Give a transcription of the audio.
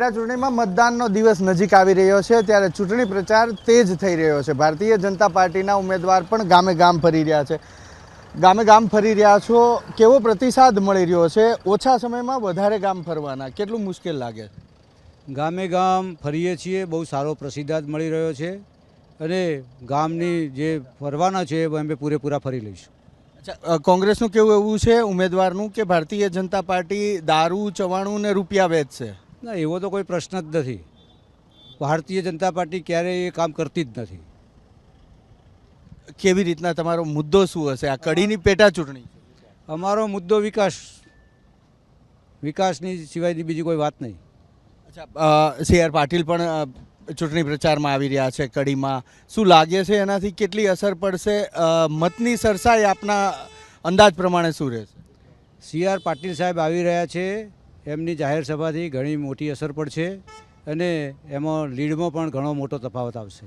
પેટા ચૂંટણીમાં મતદાનનો દિવસ નજીક આવી રહ્યો છે ત્યારે ચૂંટણી પ્રચાર તેજ થઈ રહ્યો છે. ભારતીય જનતા પાર્ટીના ઉમેદવાર પણ ગામે ગામ ફરી રહ્યા છે. ગામે ગામ ફરી રહ્યા છો કેવો પ્રતિસાદ મળી રહ્યો છે? ઓછા સમયમાં વધારે ગામ ફરવાના કેટલું મુશ્કેલ લાગે ગામે ગામ ફરીએ છીએ બહુ સારો પ્રતિસાદ મળી રહ્યો છે અને ગામની જે ફરવાના છે અમે પૂરેપૂરા ફરી લઈશું. અચ્છા કોંગ્રેસનું કેવું એવું છે ઉમેદવારનું કે ભારતીય જનતા પાર્ટી દારૂ ચવાણું ને રૂપિયા વેચશે? ના એવો તો કોઈ પ્રશ્ન જ નથી. ભારતીય જનતા પાર્ટી ક્યારેય એ કામ કરતી જ નથી. કેવી રીતના તમારો મુદ્દો શું હશે? આ કડીની પેટા ચૂંટણી અમારો મુદ્દો વિકાસ. વિકાસની સિવાયની બીજી કોઈ વાત નહીં. અચ્છા સી આર પાટીલ પણ ચૂંટણી પ્રચારમાં આવી રહ્યા છે કડીમાં. શું લાગે છે એનાથી કેટલી અસર પડશે? મતની સરસાઈ આપના અંદાજ પ્રમાણે શું રહેશે? સી આર પાટીલ સાહેબ આવી રહ્યા છે. એમની જાહેર સભાથી ઘણી મોટી અસર પડશે અને એમાં લીડમાં પણ ઘણો મોટો તફાવત આવશે.